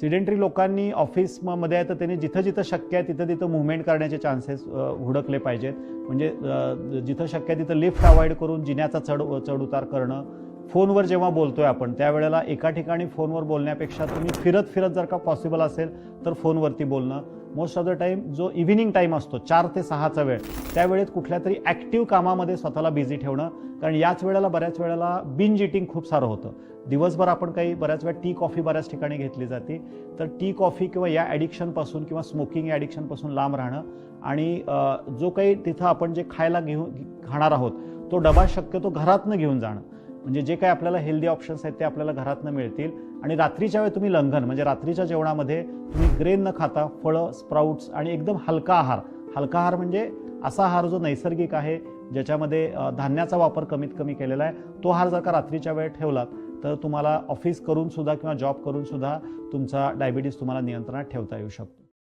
Sedentary लोकांनी ऑफिसमध्ये आहे तर त्यांनी जिथं जिथं शक्य आहे तिथं तिथं मुवमेंट करण्याचे चान्सेस हुडकले पाहिजेत. म्हणजे जिथं शक्य आहे तिथं लिफ्ट अवॉइड करून जिन्याचा चढ चढ उतार करणं. फोनवर जेव्हा बोलतोय आपण त्यावेळेला एका ठिकाणी फोनवर बोलण्यापेक्षा तुम्ही फिरत फिरत जर का पॉसिबल असेल तर फोनवरती बोलणं. मोस्ट ऑफ द टाईम जो इव्हिनिंग टाईम असतो चार ते सहाचा वेळ त्यावेळेत कुठल्या तरी ॲक्टिव्ह कामामध्ये स्वतःला बिझी ठेवणं कारण याच वेळेला बऱ्याच वेळेला बिंज इटिंग खूप सारं होतं. दिवसभर आपण काही बऱ्याच वेळा टी कॉफी बऱ्याच ठिकाणी घेतली जाते. तर टी कॉफी किंवा या ॲडिक्शनपासून किंवा स्मोकिंग या ॲडिक्शनपासून लांब राहणं आणि जो काही तिथं आपण जे खायला घेऊन खाणार आहोत तो डबा शक्यतो घरातनं घेऊन जाणं. म्हणजे जे काही आपल्याला हेल्दी ऑप्शन्स आहेत ते आपल्याला घरातनं मिळतील. आणि रात्रीच्या वेळी तुम्ही लंघन म्हणजे रात्रीच्या जेवणामध्ये तुम्ही ग्रेन न खाता फळं स्प्राउट्स आणि एकदम हलका आहार. हलका आहार म्हणजे असा आहार जो नैसर्गिक आहे ज्याच्यामध्ये धान्याचा वापर कमीत कमी केलेला आहे तो आहार जर का रात्रीच्या वेळेत ठेवलात तर तुम्हाला ऑफिस करून सुद्धा किंवा जॉब करून सुद्धा तुमचा डायबिटीस तुम्हाला नियंत्रणात ठेवता येऊ शकतो.